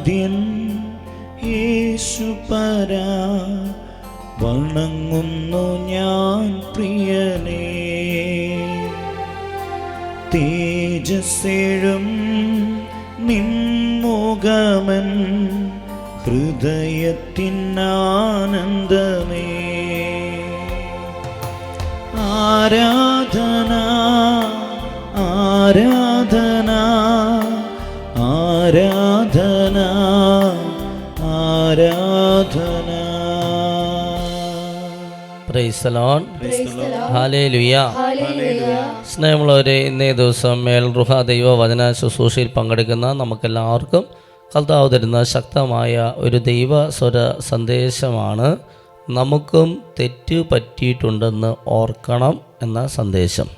ആരാധ്യൻ യേശുപരാ വണങ്ങുന്നു ഞാൻ പ്രിയനെ. തേജസ്സേഴും നിൻമുഖമൻ ഹൃദയത്തിനാനന്ദമേ ആരാധന സ്നേഹമുള്ളവരെ ഇന്നേ ദിവസം മേൽ റുഹ ദൈവ വചന ശുശ്രൂഷയിൽ പങ്കെടുക്കുന്ന നമുക്കെല്ലാവർക്കും കർത്താവ് തരുന്ന ശക്തമായ ഒരു ദൈവ സ്വര സന്ദേശമാണ്. നമുക്കും തെറ്റ് പറ്റിയിട്ടുണ്ടെന്ന് ഓർക്കണം എന്ന സന്ദേശം.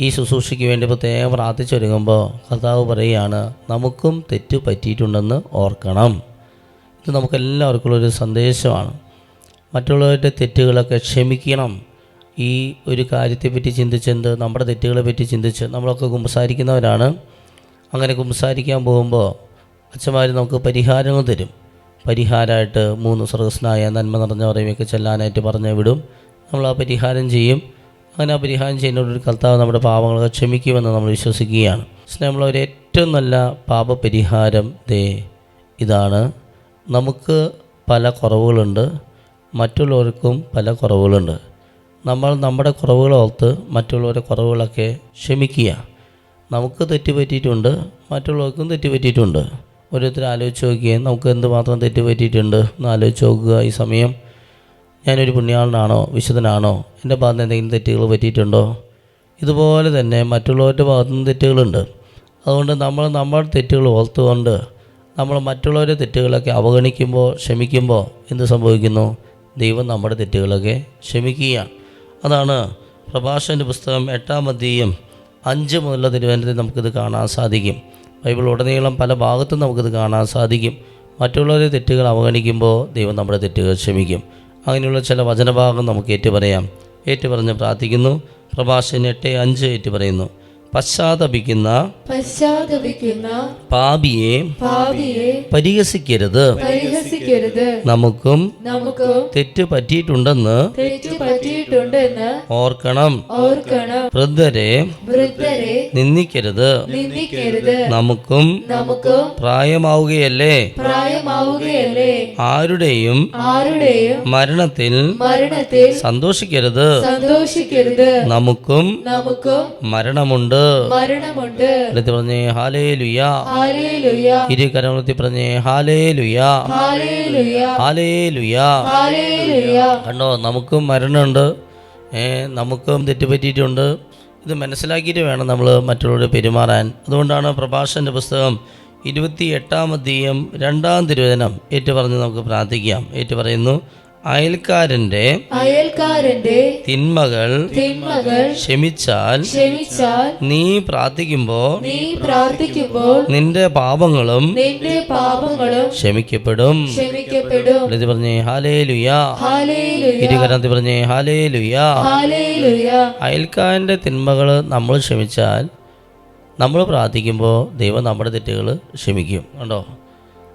ഈ ശുശ്രൂഷയ്ക്ക് വേണ്ടി പ്രത്യേകം പ്രാർത്ഥിച്ചൊരുങ്ങുമ്പോൾ കർത്താവ് പറയുകയാണ് നമുക്കും തെറ്റ് പറ്റിയിട്ടുണ്ടെന്ന് ഓർക്കണം. ഇത് നമുക്കെല്ലാവർക്കും ഒരു സന്ദേശമാണ്. മറ്റുള്ളവരുടെ തെറ്റുകളൊക്കെ ക്ഷമിക്കണം. ഈ ഒരു കാര്യത്തെപ്പറ്റി ചിന്തിച്ചെന്ത് നമ്മുടെ തെറ്റുകളെ പറ്റി ചിന്തിച്ച് നമ്മളൊക്കെ കുമ്പസാരിക്കുന്നവരാണ് അങ്ങനെ കുമ്പസാരിക്കാൻ പോകുമ്പോൾ അച്ഛന്മാർ നമുക്ക് പരിഹാരങ്ങൾ തരും. പരിഹാരമായിട്ട് മൂന്ന് സ്രോതസ്സനായ നന്മ നിറഞ്ഞ പറയുമൊക്കെ ചെല്ലാനായിട്ട് പറഞ്ഞ് വിടും. നമ്മൾ ആ പരിഹാരം ചെയ്യും. അങ്ങനെ ആ പരിഹാരം ഒരു കർത്താവ് നമ്മുടെ പാപങ്ങളൊക്കെ ക്ഷമിക്കുമെന്ന് നമ്മൾ വിശ്വസിക്കുകയാണ്. സ്നേഹമുള്ളവർ ഏറ്റവും നല്ല പാപപരിഹാരം ദേ ഇതാണ്. നമുക്ക് പല കുറവുകളുണ്ട്. മറ്റുള്ളവർക്കും പല കുറവുകളുണ്ട്. നമ്മൾ നമ്മുടെ കുറവുകൾ ഓർത്ത് മറ്റുള്ളവരുടെ കുറവുകളൊക്കെ ക്ഷമിക്കുക. നമുക്ക് തെറ്റുപറ്റിയിട്ടുണ്ട് മറ്റുള്ളവർക്കും തെറ്റുപറ്റിയിട്ടുണ്ട്. ഓരോരുത്തർ ആലോചിച്ച് നോക്കിയേ നമുക്ക് എന്തുമാത്രം തെറ്റുപറ്റിയിട്ടുണ്ട് എന്ന് ആലോചിച്ച് നോക്കുക. ഈ സമയം ഞാനൊരു പുണ്യാളനാണോ വിശുദ്ധനാണോ? എന്റെ ഭാഗത്ത് എന്തെങ്കിലും തെറ്റുകൾ പറ്റിയിട്ടുണ്ടോ? ഇതുപോലെ തന്നെ മറ്റുള്ളവരുടെ ഭാഗത്തു നിന്ന് തെറ്റുകളുണ്ട്. അതുകൊണ്ട് നമ്മൾ നമ്മുടെ തെറ്റുകൾ ഓർത്തുകൊണ്ട് നമ്മൾ മറ്റുള്ളവരുടെ തെറ്റുകളൊക്കെ അവഗണിക്കുമ്പോൾ ക്ഷമിക്കുമ്പോൾ എന്ത് സംഭവിക്കുന്നു? ദൈവം നമ്മുടെ തെറ്റുകളൊക്കെ ക്ഷമിക്കുകയാണ്. അതാണ് പ്രഭാഷന്റെ പുസ്തകം എട്ടാം അധ്യയം അഞ്ച് മുതലുള്ള തിരുവനന്തപുരത്തിൽ നമുക്കിത് കാണാൻ സാധിക്കും. ബൈബിൾ ഉടനീളം പല ഭാഗത്തും നമുക്കിത് കാണാൻ സാധിക്കും. മറ്റുള്ളവരെ തെറ്റുകൾ അവഗണിക്കുമ്പോൾ ദൈവം നമ്മുടെ തെറ്റുകൾ ക്ഷമിക്കും. അങ്ങനെയുള്ള ചില വചനഭാഗം നമുക്ക് ഏറ്റുപറയാം. ഏറ്റുപറഞ്ഞ് പ്രാർത്ഥിക്കുന്നു. പ്രഭാഷൻ എട്ട് അഞ്ച് ഏറ്റുപറയുന്നു. പശ്ചാത്തപിക്കുന്ന പശ്ചാത്തപിക്കുന്ന പാപിയെ പാപിയെ പരിഹസിക്കരുത്. പരിഹസിക്കരുത്. നമുക്കും നമുക്കും തെറ്റ് പറ്റിയിട്ടുണ്ടെന്ന് തെറ്റ് പറ്റിയിട്ടുണ്ടെന്ന് ഓർക്കണം. ഓർക്കണം. വൃദ്ധരെ വൃദ്ധരെ നിന്ദിക്കരുത്. നിന്ദിക്കരുത്. നമുക്കും നമുക്കും പ്രായമാവുകയല്ലേ? പ്രായമാവുകയല്ലേ? ആരുടെയും ആരുടെയും മരണത്തിൽ മരണത്തിൽ സന്തോഷിക്കരുത്. സന്തോഷിക്കരുത്. നമുക്കും നമുക്കും മരണമുണ്ട്. മരണമുണ്ട്. എടുത്ത് പറഞ്ഞേ ഹാലേ ലുയാ ഹാലേലുയ. ഇരു കരങ്ങളത്തി പറഞ്ഞേ ഹാലേ ലുയാ ഹാലേലുയ. ഹാലേ ലുയാ കണ്ടോ നമുക്കും മരണമുണ്ട്. ഏ നമുക്കും തെറ്റുപറ്റിയിട്ടുണ്ട്. ഇത് മനസ്സിലാക്കിയിട്ട് വേണം നമ്മൾ മറ്റുള്ളവരോട് പെരുമാറാൻ. അതുകൊണ്ടാണ് പ്രഭാഷന്റെ പുസ്തകം ഇരുപത്തി എട്ടാം അധ്യയം രണ്ടാം തിരുവചനം ഏറ്റു പറഞ്ഞ് നമുക്ക് പ്രാർത്ഥിക്കാം. ഏറ്റു പറയുന്നു അയൽക്കാരന്റെ അയൽക്കാരന്റെ തിന്മകൾ തിന്മകൾ ക്ഷമിച്ചാൽ ക്ഷമിച്ചാൽ നീ പ്രാർത്ഥിക്കുമ്പോ നീ പ്രാർത്ഥിക്കുമ്പോൾ നിന്റെ പാപങ്ങളും നിന്റെ പാപങ്ങളും ക്ഷമിക്കപ്പെടും. ക്ഷമിക്കപ്പെടും. ഇത് പറഞ്ഞേ ഹാലേ ലുയാ ഇരുകരത്തി പറഞ്ഞേ ഹാലേ ലുയാ അയൽക്കാരന്റെ തിന്മകൾ നമ്മൾ ക്ഷമിച്ചാൽ നമ്മൾ പ്രാർത്ഥിക്കുമ്പോൾ ദൈവം നമ്മുടെ തെറ്റുകൾ ക്ഷമിക്കും. കണ്ടോ?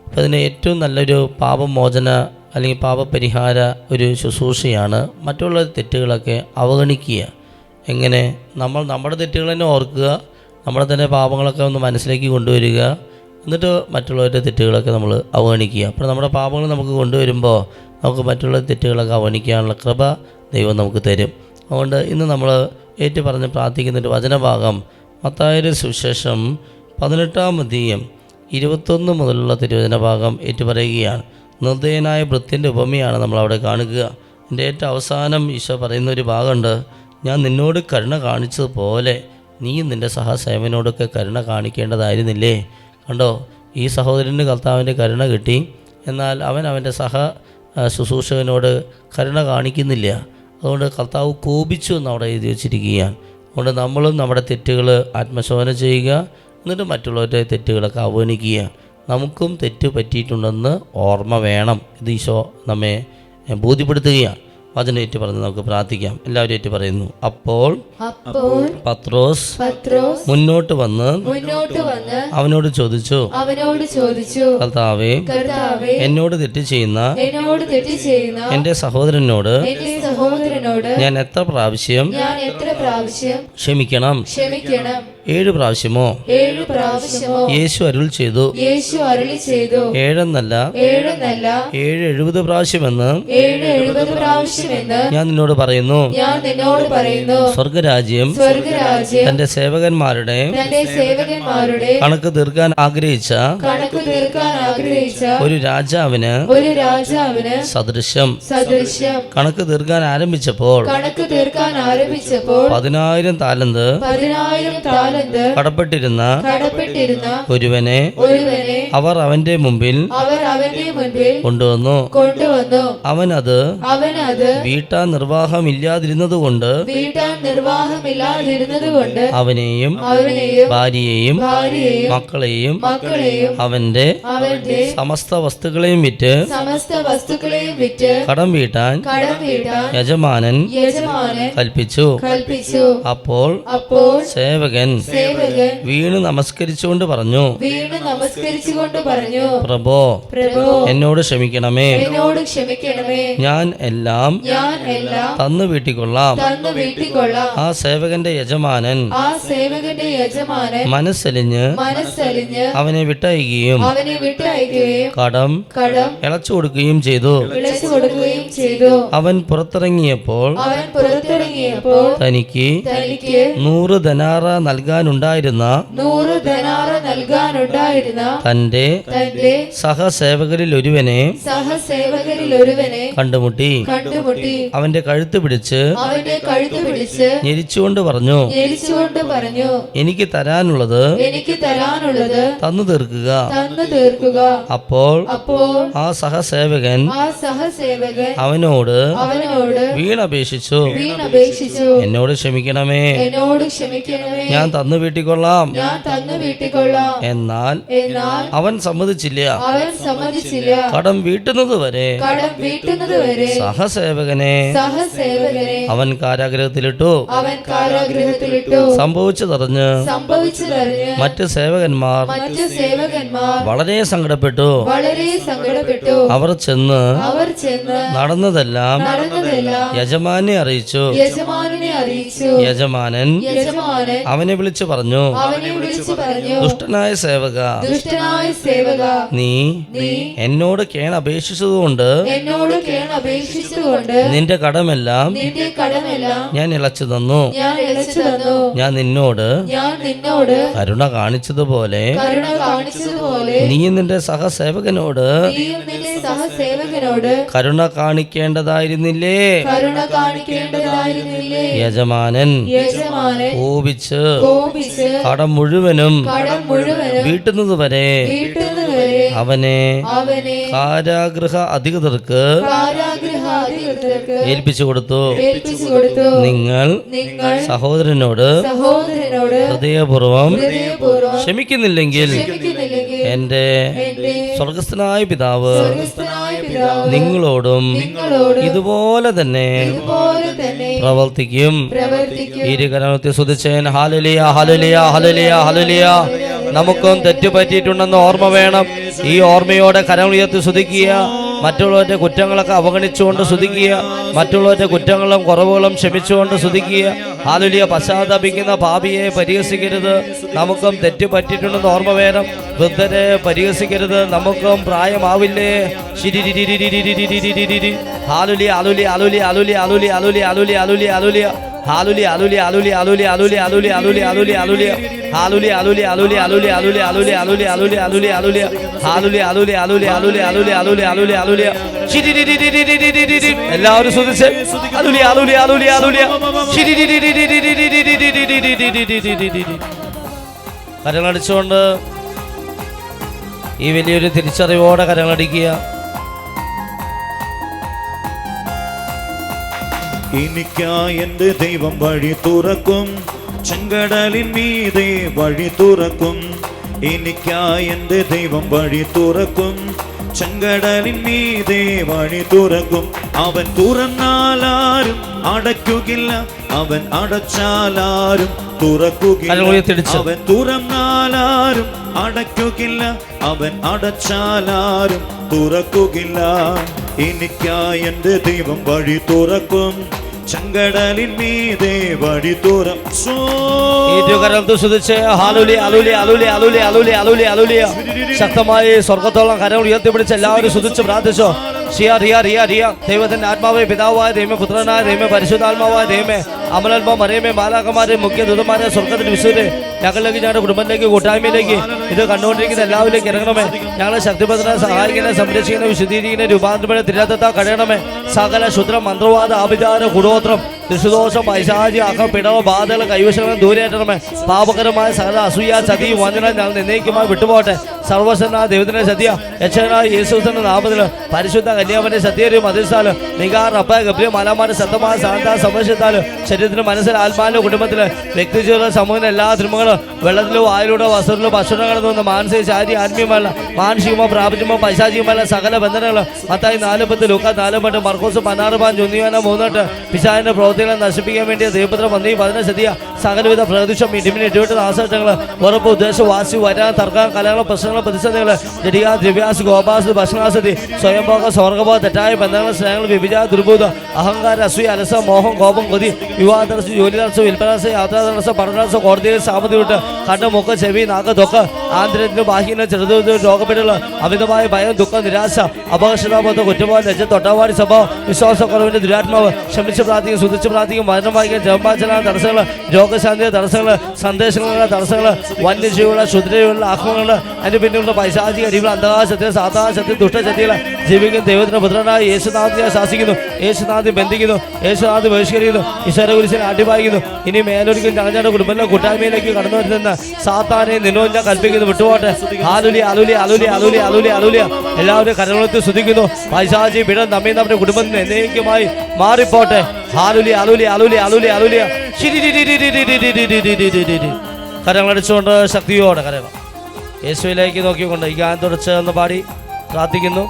അപ്പോൾ അതിന് ഏറ്റവും നല്ലൊരു പാപമോചന അല്ലെങ്കിൽ പാപപരിഹാര ഒരു ശുശ്രൂഷയാണ് മറ്റുള്ള തെറ്റുകളൊക്കെ അവഗണിക്കുക. എങ്ങനെ? നമ്മൾ നമ്മുടെ തെറ്റുകൾ തന്നെ ഓർക്കുക നമ്മുടെ തന്നെ പാപങ്ങളൊക്കെ ഒന്ന് മനസ്സിലേക്ക് കൊണ്ടുവരിക എന്നിട്ട് മറ്റുള്ളവരുടെ തെറ്റുകളൊക്കെ നമ്മൾ അവഗണിക്കുക. അപ്പോൾ നമ്മുടെ പാപങ്ങൾ നമുക്ക് കൊണ്ടുവരുമ്പോൾ നമുക്ക് മറ്റുള്ള തെറ്റുകളൊക്കെ അവഗണിക്കാനുള്ള കൃപ ദൈവം നമുക്ക് തരും. അതുകൊണ്ട് ഇന്ന് നമ്മൾ ഏറ്റു പറഞ്ഞ് പ്രാർത്ഥിക്കുന്ന ഒരു വചനഭാഗം മത്തായൊരു സുവിശേഷം പതിനെട്ടാം അധ്യയം ഇരുപത്തൊന്ന് മുതലുള്ള തിരുവചന ഭാഗം ഏറ്റുപറയുകയാണ്. നിർദ്ദയനായ വൃത്തിന്റെ ഉപമയാണ് നമ്മളവിടെ കാണുക. എന്റെ ഏറ്റവും അവസാനം ഈശോ പറയുന്ന ഒരു ഭാഗമുണ്ട്. ഞാൻ നിന്നോട് കരുണ കാണിച്ചതുപോലെ നീ നിന്റെ സഹസേവനോടൊക്കെ കരുണ കാണിക്കേണ്ടതായിരുന്നില്ലേ? കണ്ടോ? ഈ സഹോദരന്റെ കർത്താവിന്റെ കരുണ കിട്ടി. എന്നാൽ അവൻ അവന്റെ സഹ ശുശ്രൂഷകനോട് കരുണ കാണിക്കുന്നില്ല. അതുകൊണ്ട് കർത്താവ് കോപിച്ചു എന്ന് അവിടെ എഴുതി വച്ചിരിക്കുകയാണ്. അതുകൊണ്ട് നമ്മളും നമ്മുടെ തെറ്റുകൾ ആത്മശോധന ചെയ്യുക. എന്നിട്ട് മറ്റുള്ളവരുടെ തെറ്റുകളൊക്കെ അവഗണിക്കുക. നമുക്കും തെറ്റ് പറ്റിയിട്ടുണ്ടെന്ന് ഓർമ്മ വേണം. ഇത് ഈശോ നമ്മെ ബോധ്യപ്പെടുത്തുകയാണ്. വചനേറ്റ് പറഞ്ഞ് നമുക്ക് പ്രാർത്ഥിക്കാം. എല്ലാവരും ഏറ്റു പറയുന്നു. അപ്പോൾ പത്രോസ് പത്രോസ് മുന്നോട്ട് വന്ന് മുന്നോട്ട് വന്ന് അവനോട് ചോദിച്ചു അവനോട് ചോദിച്ചു കർത്താവേ എന്നോട് തെറ്റ് ചെയ്യുന്ന എന്നോട് തെറ്റ് ചെയ്യുന്ന എന്റെ സഹോദരനോട് എന്റെ സഹോദരനോട് ഞാൻ എത്ര പ്രാവശ്യം ഞാൻ എത്ര പ്രാവശ്യം ക്ഷമിക്കണം? ക്ഷമിക്കണം? ഏഴ് പ്രാവശ്യമോ ഏഴു പ്രാവശ്യമോ യേശു അരുൾ ചെയ്തു. യേശു അരുളി ചെയ്തു. ഏഴെന്നല്ല ഏഴെന്നല്ല ഏഴ് എഴുപത് പ്രാവശ്യമെന്ന് ഏഴ് എഴുപത് പ്രാവശ്യമെന്ന് ഞാൻ നിന്നോട് പറയുന്നു. ഞാൻ നിന്നോട് പറയുന്നു. സ്വർഗരാജ്യം സ്വർഗരാജ്യം തന്റെ സേവകന്മാരുടെ തന്റെ സേവകന്മാരുടെ കണക്ക് തീർക്കാൻ ആഗ്രഹിച്ച കണക്ക് തീർക്കാൻ ആഗ്രഹിച്ച ഒരു രാജാവിന് ഒരു രാജാവിന് സദൃശ്യം. സദൃശ്യം. കണക്ക് തീർക്കാൻ ആരംഭിച്ചപ്പോൾ കണക്ക് തീർക്കാൻ ആരംഭിച്ചപ്പോൾ പതിനായിരം താലന്ത് പതിനായിരം താലന്ത് കടപ്പെട്ടിരുന്ന കടപ്പെട്ടിരുന്ന ഒരുവനെ ഒരുവനെ അവർ അവന്റെ മുമ്പിൽ അവർ അവന്റെ മുൻപിൽ കൊണ്ടുവന്നു. കൊണ്ടുവന്നു. അവനത് അവനത് വീട്ടാ നിർവാഹമില്ലാതിരുന്നത് കൊണ്ട് നിർവാഹമില്ലാതിരുന്നതുകൊണ്ട് വീട്ടാൻ നിർവാഹമില്ലാതിരുന്നത് കൊണ്ട് അവനെയും അവനെയും ഭാര്യയെയും ഭാര്യയെയും മക്കളെയും മക്കളെയും അവന്റെ അവന്റെ സമസ്ത വസ്തുക്കളെയും വിറ്റ് സമസ്ത വസ്തുക്കളെയും വിറ്റ് കടം വീട്ടാൻ കടം വീട്ടാൻ യജമാനൻ യജമാനൻ കൽപ്പിച്ചു. കൽപ്പിച്ചു. അപ്പോൾ അപ്പോൾ സേവകൻ വീണ് നമസ്കരിച്ചുകൊണ്ട് പറഞ്ഞു. വീണ് നമസ്കരിച്ചുകൊണ്ട് പറഞ്ഞു. പ്രഭോ പ്രഭോ എന്നോട് ക്ഷമിക്കണമേ. എന്നോട് ക്ഷമിക്കണമേ. ഞാൻ എല്ലാം ഞാൻ എല്ലാം തന്നു വീട്ടിക്കൊള്ളാം. തന്നു വീട്ടിക്കൊള്ളാം. ആ സേവകന്റെ യജമാനൻ ആ സേവകന്റെ യജമാനൻ മനസ്സലിഞ്ഞ് മനസ്സലിഞ്ഞ് അവനെ വിട്ടയക്കുകയും അവനെ വിട്ടയക്കുകയും കടം കടം ഇളച്ചു കൊടുക്കുകയും ചെയ്തു. ഇളച്ചു കൊടുക്കുകയും ചെയ്തു. അവൻ പുറത്തിറങ്ങിയപ്പോൾ അവൻ പുറത്തിറങ്ങിയപ്പോൾ തനിക്ക് തനിക്ക് നൂറ് ധനാറ നൽകാനുണ്ടായിരുന്ന നൂറ് ധനാറ നൽകാനുണ്ടായിരുന്ന തന്റെ തന്റെ സഹസേവകരിൽ ഒരുവനെ സഹസേവകരിൽ ഒരുവനെ കണ്ടുമുട്ടി. കണ്ടുമുട്ടി. അവന്റെ കഴുത്ത് പിടിച്ച് അവന്റെ കഴുത്ത് പിടിച്ച് ഞെരിച്ചുകൊണ്ട് പറഞ്ഞു ഞെരിച്ചുകൊണ്ട് പറഞ്ഞു എനിക്ക് തരാനുള്ളത് എനിക്ക് തരാനുള്ളത് തന്നു തീർക്കുക. തന്നു തീർക്കുക. അപ്പോൾ അപ്പോൾ ആ സഹസേവകൻ ആ സഹസേവകൻ അവനോട് അവനോട് വീണപേക്ഷിച്ചു. വീണപേക്ഷിച്ചു. എന്നോട് ക്ഷമിക്കണമേ. എന്നോട് ക്ഷമിക്കണമേ. ഞാൻ തന്നു വീട്ടിക്കൊള്ളാം. ഞാൻ തന്നു വീട്ടിക്കൊള്ളാം. എന്നാൽ എന്നാൽ അവൻ സമ്മതിച്ചില്ല. അവൻ സമ്മതിച്ചില്ല. കടം വീട്ടുന്നത് വരെ കടം വീട്ടുന്നത് വരെ സഹസേവകനെ സഹസേവകനെ അവൻ കാരാഗ്രഹത്തിലിട്ടു. അവൻ കാരാഗൃഹത്തിലിട്ടു സംഭവിച്ചതറിഞ്ഞ് സംഭവിച്ചതറിഞ്ഞ് മറ്റ് സേവകന്മാർ മറ്റ് സേവകന്മാർ വളരെ സങ്കടപ്പെട്ടു. വളരെ സങ്കടപ്പെട്ടു. അവർ ചെന്ന് അവർ ചെന്ന് നടന്നതെല്ലാം നടന്നതെല്ലാം യജമാനെ അറിയിച്ചു. യജമാനെ അറിയിച്ചു. യജമാനൻ യജമാനൻ അവനെ വിളിച്ചു പറഞ്ഞു. അവനെ വിളിച്ചു പറഞ്ഞു. ദുഷ്ടനായ സേവക ദുഷ്ടനായ സേവക നീ നീ എന്നോട് കേൺ അപേക്ഷിച്ചതുകൊണ്ട് എന്നോട് കേൺ അപേക്ഷിച്ചതുകൊണ്ട് നിന്റെ കടമെല്ലാം നിന്റെ കടമെല്ലാം ഞാൻ ഇളച്ചു തന്നു. ഞാൻ ഇളച്ചു തന്നു. ഞാൻ നിന്നോട് ഞാൻ നിന്നോട് കരുണ കാണിച്ചതുപോലെ കരുണ കാണിച്ചതുപോലെ നീ നിന്റെ സഹസേവകനോട് സഹസേവകനോട് കരുണ കാണിക്കേണ്ടതായിരുന്നില്ലേ? കരുണ കാണിക്കേണ്ടതായിരുന്നില്ലേ യജമാനൻ കോപിച്ച് കടം മുഴുവനും വീട്ടുന്നത് വരെ അവനെ കാരാഗ്രഹ അധികൃതർക്ക് ഏൽപ്പിച്ചു കൊടുത്തു. നിങ്ങൾ സഹോദരനോട് ഹൃദയപൂർവം ക്ഷമിക്കുന്നില്ലെങ്കിൽ എന്റെ സ്വർഗസ്ഥനായ പിതാവ് നിങ്ങളോടും ഇതുപോലെ തന്നെ പ്രവർത്തിക്കും. ഇരുകരണത്തെ സുധിച്ചേൻ ഹലലിയ ഹലലിയ ഹലലിയ ഹലലിയ നമുക്കും തെറ്റ് പറ്റിയിട്ടുണ്ടെന്ന് ഓർമ്മ വേണം. ഈ ഓർമ്മയോടെ കരം ഉയർത്തി മറ്റുള്ളവരുടെ കുറ്റങ്ങളൊക്കെ അവഗണിച്ചുകൊണ്ട് ശ്രദ്ധിക്കുക മറ്റുള്ളവരുടെ കുറ്റങ്ങളും കുറവുകളും ക്ഷമിച്ചുകൊണ്ട് ശ്രദ്ധിക്കുക ഹാലുലിയ പശ്ചാത്തപിക്കുന്ന ഭാവിയെ പരിഹസിക്കരുത്. നമുക്കും തെറ്റ് പറ്റിയിട്ടുണ്ടെന്ന് ഓർമ്മ വേണം. വൃദ്ധരെ പരിഹസിക്കരുത് നമുക്കും പ്രായമാവില്ലേ ഹാലുലി അലുലി അലുലി അലുലി അലുലി അലുലി അലുലി അലുലി അലുലി ഹാലുലി അലുലി അലുലി അലുലി അലുലി അലുലി അലുലി അലുലി അലുലി ഹാലുലി അലുലി അലുലി അലുലി അലുലി അലുലി അലുലി അലുലി അലുലി അലുലി ഹാലുലി അലുലി അലുലി അലുലി അലുലി അലുലി അലുലി അലുലി എല്ലാവരും ശ്രദ്ധിച്ച് അലുലി അലുലി അലുലി അലുലി കരങ്ങടിച്ചുകൊണ്ട് ഈ വലിയൊരു തിരിച്ചറിവോടെ കരങ്ങളടിക്കുക. എനിക്കാ എന്റെ ദൈവം വഴി തുറക്കും. ചെങ്കടലിൻ മീതെ വഴി തുറക്കും. എനിക്കാ എന്റെ ദൈവം വഴി തുറക്കും. ചെങ്കടലിൻ മീതെ വഴി തുറക്കും. അവൻ തുറന്നാലാ അടയ്ക്കുകില്ല അവൻ അടച്ചാലാരും തുറക്കുകയില്ല. അവൻ തുറന്നാലാരും അടയ്ക്കുകില്ല അവൻ അടച്ചാലാരും തുറക്കുകയില്ല. എനിക്കായി എന്റെ ദൈവം വഴി തുറക്കും. ചെങ്കടലിൻ മീതെ വഴി തുറം. ശക്തമായി സ്വർഗത്തോളം കരം ഉയർത്തിപ്പിടിച്ച് എല്ലാവരും ശുദ്ധിച്ച് പ്രാർത്ഥിച്ചോ. ഷിയ റിയ റിയ റിയ ദൈവത്തിന്റെ ആത്മാവെ പിതാവായ ദൈവമേ പുത്രനായ ദൈവമേ പരിശുദ്ധാത്മാവായ ദൈവമേ അമലാത്മാ മറിയമേ മാലാക്കന്മാരെ മുഖ്യ ദൂതന്മാരെ സ്വർഗത്തിന് വിശുദ്ധ ഞങ്ങളിലേക്ക് ഞങ്ങളുടെ കുടുംബത്തിലേക്ക് കൂട്ടായ്മയിലേക്ക് ഇത് കണ്ടുകൊണ്ടിരിക്കുന്ന എല്ലാവരിലേക്ക് ഇറങ്ങണമേ. ഞങ്ങളെ ശക്തിപത്ര സഹായിക്കുന്ന സംരക്ഷിക്കുന്ന വിശുദ്ധീകരിക്കുന്ന രൂപാന്തരപ്പെടെ തിരത്തത്ത കഴിയണമേ സകല ശുദ്രം മന്ത്രവാദ ആഭിചാര കുടോത്രം ദൃശുദോഷം പൈശാചി അഹം പിടവ ബാധകൾ കൈവശങ്ങൾ ദൂരേറ്റണമേ പാപകരമായ സകല അസൂയ ചതി വഞ്ചന ഞങ്ങൾ നിർണയിക്കുമായി വിട്ടുപോട്ടെ സർവസന ദൈവത്തിന്റെ സത്യ യക്ഷനായ യേശുവിന്റെ നാമത്തിൽ പരിശുദ്ധ കന്യാമന്റെ സത്യരും അതിർസ്ഥാൽ നികാർ അപ്പ ഗബ്രിയ മലമാരുടെ ശബ്ദമായ ശാന്ത സംരക്ഷിത്താൽ ശരീരത്തിന് മനസ്സിൽ ആത്മാവിന്റെ കുടുംബത്തിൽ വ്യക്തി ജീവിതം സമൂഹത്തിൽ എല്ലാ തിരുമകളും വെള്ളത്തിലോ വായിലൂടെ വസ്ത്രത്തിലോ ഭക്ഷണങ്ങളിൽ നിന്ന് മാനസിക ശാരീരിക ആത്മീയമല്ല മാനസികമോ പ്രാപഞ്ചമോ പൈശാചികമല്ല സകല ബന്ധനങ്ങൾ മത്തായി നാല് പത്ത് ലൂക്ക നാല് പത്ത് മർക്കോസ് പതിനാറ് പാൻ ചൊന്നിയാന മൂന്നെട്ട് പിശാവിന്റെ പ്രവൃത്തികളെ നശിപ്പിക്കാൻ വേണ്ടി ദൈവപുത്രം വന്നി പതിനെ സതിയ സകലവിധ പ്രതിഷം ഇടിമിന് ഇടിവിട്ട് നാശങ്ങൾ ഉറപ്പ് ഉദ്ദേശ വാസി വരാൻ തർക്കം കലകൾ പ്രശ്നങ്ങൾ പ്രതിസന്ധികൾ ജടിക ദ്രവ്യാസ് ഗോപാസ് ഭക്ഷണാസതി സ്വയംഭോഗ സ്വർഗഭോഗ തെറ്റായ ബന്ധങ്ങൾ സ്നേഹങ്ങൾ വിഭജ ദുർബോധ അഹങ്കാര അസൂയ അലസ മോഹം കോപം കൊതി വിവാഹ തടസ്സം ജോലി തടസ്സം വിൽപ്പന തടസ്സം യാത്രാ തടസ്സം പഠന തടസ്സം കോടതിയിൽ സാമ്പത്തിക വിട്ട് കണ്ണ് മുക്ക ചെവി നാക്ക് തൊക്ക് ആന്തരത്തിന് ബാഹ്യന് ചെറുത് രോഗപ്പെട്ടുള്ള അമിതമായ ഭയം ദുഃഖം നിരാശ അപകർഷണബോധം കുറ്റബോധം ലജ്ജ തൊട്ടാവാടി സ്വഭാവം വിശ്വാസക്കുറവിന്റെ ദുരാത്മാവ് ക്ഷമിച്ച് പ്രാർത്ഥിക്കും സുതിച്ച് പ്രാർത്ഥിക്കും മരണം വായിക്കാൻ ജപമാചന തടസ്സങ്ങൾ രോഗശാന്തി തടസ്സങ്ങൾ സന്ദേശങ്ങളുടെ തടസ്സങ്ങൾ വന്യജീവികളുടെ ക്ഷുദ്രജീവികളുടെ ആക്രമണങ്ങൾ അതിന് പിന്നിലുള്ള പൈശാചിക അരിവുകൾ അന്ധകാശത്തിൽ സാധാശത്തിൽ ദുഷ്ടശക്തികൾ ജീവിക്കുന്ന ദൈവത്തിന്റെ പുത്രനായ യേശുനാഥിനെ ശാസിക്കുന്നു. യേശുനാഥ് ബന്ധിക്കുന്നു. യേശുനാഥ് ബഹിഷ്കരിക്കുന്നു. ഈശ്വര കുരിശിനെ അടിവായിക്കുന്നു ഇനി മേലൊരിക്കലും ഞങ്ങളുടെ കുടുംബത്തിലെ കൂട്ടായ്മയിലേക്ക് കടന്നു വരുന്ന സാത്താനെ നിന്നോൻ ഞാൻ കൽപ്പിക്കുന്നു വിട്ടുപോട്ടെ ആലുലി അലുലി അലുലി അലുലി അലുലി അലുലിയ എല്ലാവരും കരങ്ങളത്തിൽ ശ്രദ്ധിക്കുന്നു പൈശാചി പിഴ നമ്മി നമ്മുടെ കുടുംബത്തിന് എന്നേക്കുമായി മാറിപ്പോട്ടെ ഹാലുലി അലുലി അലുലി അലുലി അലുലിയ കരങ്ങളടിച്ചുകൊണ്ട് ശക്തിയോടെ കരങ്ങൾ യേശുവിലേക്ക് നോക്കിക്കൊണ്ട് ഈ ഗാനം തുടച്ച് എന്ന് പാടി പ്രാർത്ഥിക്കുന്നു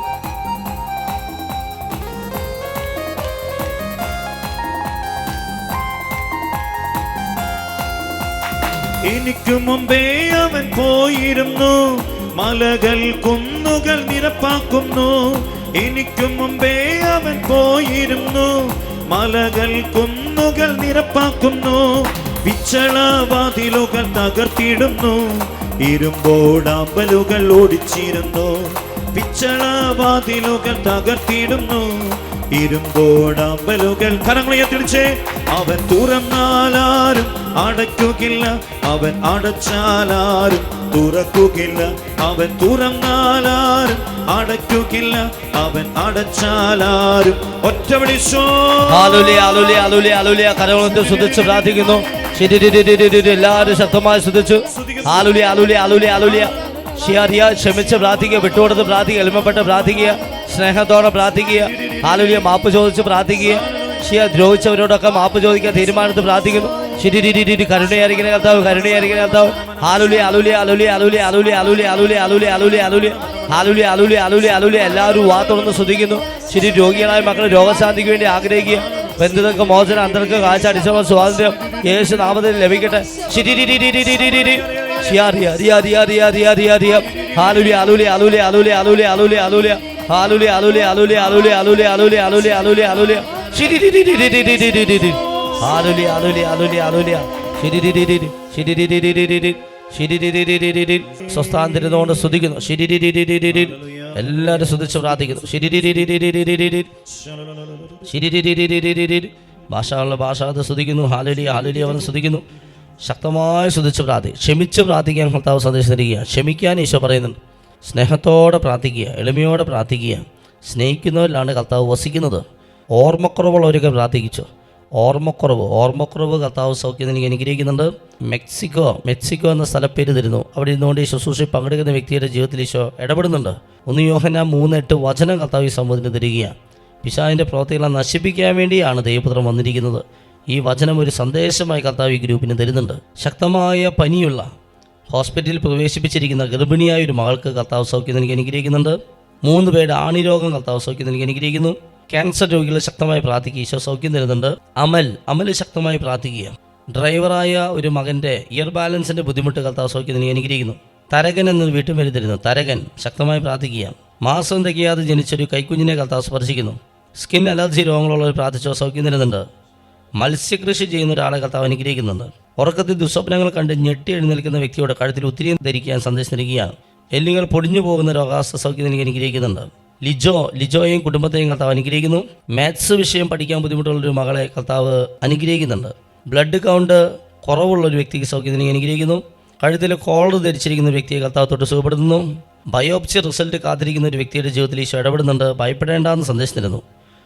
എനിക്ക് മുമ്പേ അവൻ പോയിരുന്നു. മലകൾ കുന്നുകൾ നിരപ്പാക്കുന്നു. എനിക്ക് മുമ്പേ അവൻ പോയിരുന്നു. മലകൾ കുന്നുകൾ നിരപ്പാക്കുന്നു. പിച്ചളവാതിലുകൾ തകർത്തിടുന്നു. ഇരുമ്പോടാമ്പലുകൾ ഓടിച്ചിരുന്നു. പിച്ചളവാതിലുകൾ തകർത്തിടുന്നു. ഇരുമ്പോടമ്പലുകൾ. കരങ്ങളെ ഉയർത്തിടിച്ചേ അവൻ തുറന്നാലാരും അടയ്ക്കുകയില്ല. അവൻ അടച്ചാലാരും തുറക്കുകില്ല അവൻ തുറന്നാലാരും അടയ്ക്കുകയില്ല. അവൻ അടച്ചാലാരും ഒറ്റ വിളിച്ചോ ശ്രദ്ധിച്ച് പ്രാർത്ഥിക്കുന്നു. എല്ലാവരും ശക്തമായി ശ്രദ്ധിച്ചു ആലുലി ആലുലി ആലുലി ആലുലിയ ഷിയാറിയ ക്ഷമിച്ച് പ്രാർത്ഥിക്കുക. വിട്ടുകൊടുത്ത് പ്രാർത്ഥിക്കുക. എളിമപ്പെട്ട് പ്രാർത്ഥിക്കുക. സ്നേഹത്തോടെ പ്രാർത്ഥിക്കുക ആലുലിയ മാപ്പ് ചോദിച്ച് പ്രാർത്ഥിക്കുക ഷിയ ദ്രോഹിച്ചവരോടൊക്കെ മാപ്പ് ചോദിക്കാൻ തീരുമാനത്ത് പ്രാർത്ഥിക്കുന്നു ശരി കരുണയായിരിക്കുന്ന കർത്താവ് കരുണയായിരിക്കുന്ന കർത്താവ് ആലുലി അലുലി അലുലി അലുലി അലുലി അലുലി അലുലി അലുലി അലുലി അലുലി ആലുലി അലുലി അലുലി അലുലി എല്ലാവരും വാ ശ്രദ്ധിക്കുന്നു ശരി രോഗികളായ മക്കൾ രോഗശാന്തിക്ക് വേണ്ടി ആഗ്രഹിക്കുക ബന്ധുക്കൾക്ക് മോചനം അന്തർക്ക് കാഴ്ച അടിച്ചുള്ള സ്വാതന്ത്ര്യം യേശു നാമത്തിൽ ലഭിക്കട്ടെ ശരി അലുലി അലുലി അലുലി അലുലി അലുലി അലുലി രി രി രി രി രി രി. ശിരി രി രി രി രി രി രി. സ്വസ്ഥാന്തിരുന്നുകൊണ്ട് സ്തുതിക്കുന്നു. എല്ലാവരും സ്തുതിച്ച് പ്രാർത്ഥിക്കുന്നു. ഭാഷകളുടെ ഭാഷ അത് സ്തുതിക്കുന്നു ഹാലുലി ഹാലുലി അവൻ സ്തുതിക്കുന്നു ശക്തമായി സ്തുതിച്ച് പ്രാർത്ഥി ക്ഷമിച്ച് പ്രാർത്ഥിക്കാൻ കർത്താവ് സന്ദേശം തരിക ക്ഷമിക്കാൻ ഈശോ പറയുന്നുണ്ട് സ്നേഹത്തോടെ പ്രാർത്ഥിക്കുക എളിമയോടെ പ്രാർത്ഥിക്കുക. സ്നേഹിക്കുന്നവരിലാണ് കർത്താവ് വസിക്കുന്നത്. ഓർമ്മക്കുറവുള്ളവരൊക്കെ പ്രാർത്ഥിച്ചു. ഓർമ്മക്കുറവ് ഓർമ്മക്കുറവ് കർത്താവ് സൗഖ്യം എനിക്ക് അനുഗ്രഹിക്കുന്നുണ്ട്. മെക്സിക്കോ മെക്സിക്കോ എന്ന സ്ഥലപ്പേര് തരുന്നു. അവിടെ ഇരുന്നുകൊണ്ട് ഈ ശുശ്രൂഷയിൽ പങ്കെടുക്കുന്ന വ്യക്തിയുടെ ജീവിതത്തിൽ ഈശോ ഇടപെടുന്നുണ്ട്. ഒന്ന് യോഹന മൂന്ന് എട്ട് വചനം കർത്താവ് ഈ സമൂഹത്തിന് തരികയാണ്. പിശാവിന്റെ പ്രവർത്തികളെ നശിപ്പിക്കാൻ വേണ്ടിയാണ് ദൈവപുത്രം വന്നിരിക്കുന്നത്. ഈ വചനം ഒരു സന്ദേശമായി കർത്താവ് ഈ ഗ്രൂപ്പിന് തരുന്നുണ്ട്. ശക്തമായ പനിയുള്ള ഹോസ്പിറ്റലിൽ പ്രവേശിപ്പിച്ചിരിക്കുന്ന ഗർഭിണിയായ ഒരു മകൾക്ക് കർത്താവ് സൗഖ്യം നൽകി അനുഗ്രഹിക്കുന്നുണ്ട്. മൂന്ന് പേരുടെ ആണിരോഗം കർത്താവ് സൗഖ്യം നൽകി അനുഗ്രഹിക്കുന്നു. ക്യാൻസർ രോഗികളെ ശക്തമായി പ്രാർത്ഥിക്കുക ഈശോ സൗഖ്യം തരുന്നുണ്ട്. അമൽ അമൽ ശക്തമായി പ്രാർത്ഥിക്കുക ഡ്രൈവറായ ഒരു മകന്റെ ഇയർ ബാലൻസിന്റെ ബുദ്ധിമുട്ട് കർത്താവ് സൗഖ്യം നൽകി അനുഗ്രഹിക്കുന്നു. തരകൻ എന്ന് വീട്ടും വരുത്തിരുന്നു തരുന്നു തരകൻ ശക്തമായി പ്രാർത്ഥിക്കുക മാസം തികയാതെ ജനിച്ചൊരു കൈക്കുഞ്ഞിനെ കർത്താവ് സ്പർശിക്കുന്നു. സ്കിൻ അലർജി രോഗങ്ങളുള്ളവർ പ്രാർത്ഥിച്ചോ സൗഖ്യം തരുന്നുണ്ട്. മത്സ്യകൃഷി ചെയ്യുന്ന ഒരാളെ കർത്താവ് അനുഗ്രഹിക്കുന്നുണ്ട്. ഉറക്കത്തിൽ ദുസ്വപ്നങ്ങൾ കണ്ട് ഞെട്ടി എഴുന്നേൽക്കുന്ന വ്യക്തിയുടെ കഴുത്തിൽ ഒത്തിരിയും ധരിക്കാൻ സന്ദേശം നൽകുകയാണ് എല്ലുകൾ പൊടിഞ്ഞു പോകുന്ന രോഗാവസ്ഥ സൗഖ്യം എനിക്ക് അനുഗ്രഹിക്കുന്നുണ്ട്. ലിജോ ലിജോയെയും കുടുംബത്തെയും കർത്താവ് അനുഗ്രഹിക്കുന്നു. മാത്സ് വിഷയം പഠിക്കാൻ ബുദ്ധിമുട്ടുള്ള ഒരു മകളെ കർത്താവ് അനുഗ്രഹിക്കുന്നുണ്ട്. ബ്ലഡ് കൗണ്ട് കുറവുള്ള ഒരു വ്യക്തിക്ക് സൗഖ്യം എനിക്ക് അനുഗ്രഹിക്കുന്നു. കഴുത്തിൽ കോളർ ധരിച്ചിരിക്കുന്ന വ്യക്തിയെ കർത്താവ് തൊട്ട് സുഖപ്പെടുത്തുന്നു. ബയോപ്സി റിസൾട്ട് കാത്തിരിക്കുന്ന ഒരു വ്യക്തിയുടെ ജീവിതത്തിൽ ഈശോ ഇടപെടുന്നുണ്ട്. ഭയപ്പെടേണ്ടെന്ന് സന്ദേശം തരുന്നു.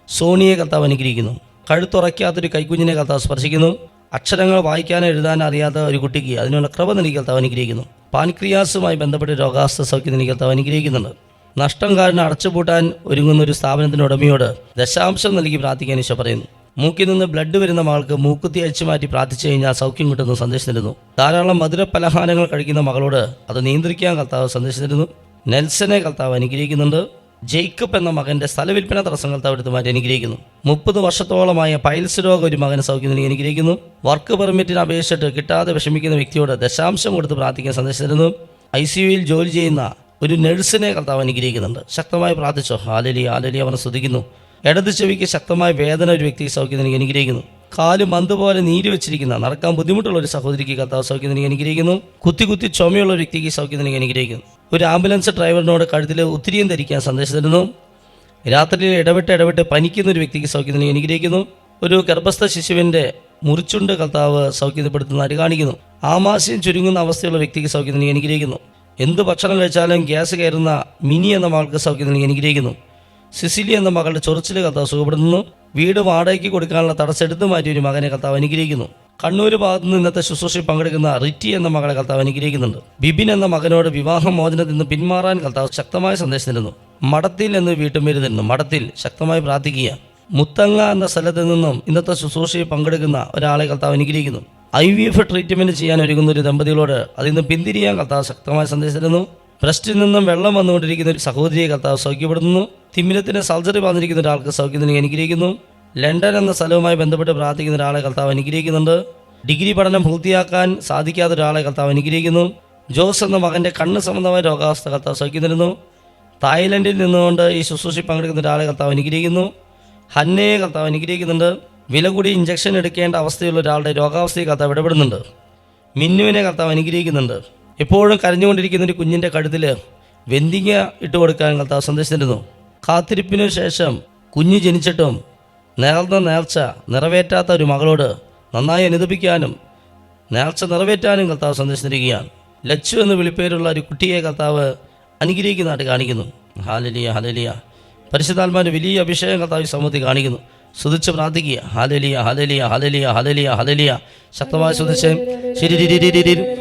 സോണിയെ കർത്താവ് അനുഗ്രഹിക്കുന്നു. കഴുത്തുറയ്ക്കാത്തൊരു കൈക്കുഞ്ഞിനെ കർത്താവ് സ്പർശിക്കുന്നു. അക്ഷരങ്ങൾ വായിക്കാനോ എഴുതാനോ അറിയാത്ത ഒരു കുട്ടിക്ക് അതിനുള്ള ക്രമ കർത്താവ് അനുഗ്രഹിക്കുന്നു. പാൻക്രിയാസുമായി ബന്ധപ്പെട്ട് രോഗാവസ്ഥ സൗഖ്യം കർത്താവ് അനുഗ്രഹിക്കുന്നുണ്ട്. നഷ്ടം കാരണം അടച്ചുപൂട്ടാൻ ഒരുങ്ങുന്ന ഒരു സ്ഥാപനത്തിന്റെ ഉടമയോട് ദശാംശം നൽകി പ്രാർത്ഥിക്കാൻ ഈശോ പറയുന്നു. മൂക്കിൽ നിന്ന് ബ്ലഡ് വരുന്ന മകൾക്ക് മൂക്കുത്തി അഴിച്ചു മാറ്റി പ്രാർത്ഥിച്ചു കഴിഞ്ഞാൽ സൗഖ്യം കിട്ടുന്ന തരുന്നു. ധാരാളം മധുര പലഹാരങ്ങൾ കഴിക്കുന്ന മകളോട് അത് നിയന്ത്രിക്കാൻ കർത്താവ് സന്ദേശം തരുന്നു. നെൽസനെ കർത്താവ് അനുഗ്രഹിക്കുന്നുണ്ട്. ജേക്കബ് എന്ന മകന്റെ സ്ഥലവിൽപ്പന തടസ്സങ്ങൾ കർത്താവ് എടുത്ത് മാറ്റി അനുഗ്രഹിക്കുന്നു. മുപ്പത് വർഷത്തോളമായ പൈൽസ് രോഗം ഒരു മകന് സൗഖ്യത്തിന് അനുഗ്രഹിക്കുന്നു. വർക്ക് പെർമിറ്റിന് അപേക്ഷിച്ചിട്ട് കിട്ടാതെ വിഷമിക്കുന്ന വ്യക്തിയോട് ദശാംശം കൊടുത്ത് പ്രാർത്ഥിക്കാൻ സന്ദേശിച്ചിരുന്നു ഐ സി യുയിൽ ജോലി ചെയ്യുന്ന ഒരു നഴ്സിനെ കർത്താവ് അനുഗ്രഹിക്കുന്നുണ്ട്. ശക്തമായി പ്രാർത്ഥിച്ചോ. ആലലി ആലലി അവനെ സ്തുതിക്കുന്നു. ഇടത് ചെവിക്ക് ശക്തമായ വേദന ഒരു വ്യക്തി സൗഖ്യം എനിക്ക് അനുഗ്രഹിക്കുന്നു. കാൽ മന്ത് പോലെ നീര് വെച്ചിരിക്കുന്ന നടക്കാൻ ബുദ്ധിമുട്ടുള്ള ഒരു സഹോദരിക്ക് കർത്താവ് സൗഖ്യം എനിക്ക് അനുഗ്രഹിക്കുന്നു. കുത്തി കുത്തി ചുമയുള്ള ഒരു വ്യക്തിക്ക് സൗഖ്യം എനിക്ക് അനുഗ്രഹിക്കുന്നു. ഒരു ആംബുലൻസ് ഡ്രൈവറിനോട് കഴുത്തിൽ ഒത്തിരിയും ധരിക്കാൻ സന്ദേശം തരുന്നു. രാത്രിയിൽ ഇടവിട്ട് ഇടവിട്ട് പനിക്കുന്ന ഒരു വ്യക്തിക്ക് സൗഖ്യം അനുഗ്രഹിക്കുന്നു. ഒരു ഗർഭസ്ഥ ശിശുവിന്റെ മുറിച്ചുണ്ട് കർത്താവ് സൗഖ്യപ്പെടുത്തുന്നതായിട്ട് കാണിക്കുന്നു. ആമാശയം ചുരുങ്ങുന്ന അവസ്ഥയുള്ള വ്യക്തിക്ക് സൗഖ്യം നൽകി അനുഗ്രഹിക്കുന്നു. എന്ത് ഭക്ഷണം കഴിച്ചാലും ഗ്യാസ് കയറുന്ന മിനി എന്ന ആൾക്ക് സൗഖ്യം നൽകി അനുഗ്രഹിക്കുന്നു. സിസിലി എന്ന മകളുടെ ചൊറിച്ചിൽ കർത്താവ് സുഖപ്പെടുന്നു വീട് വാടകയ്ക്ക് കൊടുക്കാനുള്ള തടസ്സം എടുത്തു മാറ്റിയ ഒരു മകനെ കർത്താവ് അനുഗ്രഹിക്കുന്നു. കണ്ണൂർ ഭാഗത്തു നിന്ന് ഇന്നത്തെ ശുശ്രൂഷയിൽ പങ്കെടുക്കുന്ന റിറ്റി എന്ന മകളെ കർത്താവ് അനുഗ്രഹിക്കുന്നുണ്ട്. ബിബിൻ എന്ന മകനോട് വിവാഹ മോചനത്തിൽ നിന്ന് പിന്മാറാൻ കർത്താവ് ശക്തമായ സന്ദേശം തരുന്നു. മടത്തിൽ എന്ന് വീട്ടുമേര് തരുന്നു. മടത്തിൽ ശക്തമായി പ്രാർത്ഥിക്കുക മുത്തങ്ങ എന്ന സ്ഥലത്ത് നിന്നും ഇന്നത്തെ ശുശ്രൂഷയിൽ പങ്കെടുക്കുന്ന ഒരാളെ കർത്താവ് അനുഗ്രഹിക്കുന്നു. ഐ വി എഫ് ട്രീറ്റ്മെന്റ് ചെയ്യാൻ ഒരുങ്ങുന്ന ഒരു ദമ്പതികളോട് അതിൽ നിന്ന് പിന്തിരിയാൻ കർത്താവ് ശക്തമായ സന്ദേശം തരുന്നു. ബ്രസ്റ്റിൽ നിന്നും വെള്ളം വന്നുകൊണ്ടിരിക്കുന്ന ഒരു സഹോദരിയെ കർത്താവ് സൗഖ്യപ്പെടുത്തുന്നു. തിമിരത്തിന് സർജറി വന്നിരിക്കുന്ന ഒരാൾക്ക് സൗഖ്യം നൽകി അനുഗ്രഹിക്കുന്നു. ലണ്ടൻ എന്ന സ്ഥലവുമായി ബന്ധപ്പെട്ട് പ്രാർത്ഥിക്കുന്ന ഒരാളെ കർത്താവ് അനുഗ്രഹിക്കുന്നുണ്ട്. ഡിഗ്രി പഠനം പൂർത്തിയാക്കാൻ സാധിക്കാത്ത ഒരാളെ കർത്താവ് അനുഗ്രഹിക്കുന്നു. ജോസ് എന്ന മകന്റെ കണ്ണ് സംബന്ധമായ രോഗാവസ്ഥ കർത്താവ് സൗഖ്യം തരുന്നു തായ്ലൻഡിൽ നിന്നുകൊണ്ട് ഈ ശുശ്രൂഷയിൽ പങ്കെടുക്കുന്ന ഒരാളെ കർത്താവ് അനുഗ്രഹിക്കുന്നു. ഹന്നയെ കർത്താവ് അനുഗ്രഹിക്കുന്നുണ്ട്. വില കൂടി ഇഞ്ചക്ഷൻ എടുക്കേണ്ട അവസ്ഥയുള്ള ഒരാളുടെ രോഗാവസ്ഥയെ കർത്താവ് ഇടപെടുന്നുണ്ട്. മിന്നുവിനെ കർത്താവ് അനുഗ്രഹിക്കുന്നുണ്ട്. എപ്പോഴും കരഞ്ഞുകൊണ്ടിരിക്കുന്ന ഒരു കുഞ്ഞിന്റെ കഴുത്തിൽ വെന്തിങ്ങ ഇട്ട് കൊടുക്കാൻ കർത്താവ് സന്ദേശം തരുന്നു കാത്തിരിപ്പിനു ശേഷം കുഞ്ഞ് ജനിച്ചിട്ടും നേർന്ന നേർച്ച നിറവേറ്റാത്ത ഒരു മകളോട് നന്നായി അനുദപിക്കാനും നേർച്ച നിറവേറ്റാനും കർത്താവ് സന്ദേശം തരികയാണ് ലച്ചു എന്ന് വിളിപ്പേരുള്ള ഒരു കുട്ടിയെ കർത്താവ് അനുഗ്രഹിക്കുന്നതായിട്ട് കാണിക്കുന്നു. ഹാലലിയ ഹാലലിയ. പരിശുദ്ധാത്മാവിന്റെ വലിയ അഭിഷേകം കർത്താവ് സമൂഹത്തിൽ കാണിക്കുന്നു. സ്തുതിച്ച് പ്രാർത്ഥിക്കുക. ഹാലലിയ ഹാലലിയ ഹാലലിയ ഹാലലിയ ഹാലലിയ. ശക്തമായി സ്തുതിച്ച്. ശരി.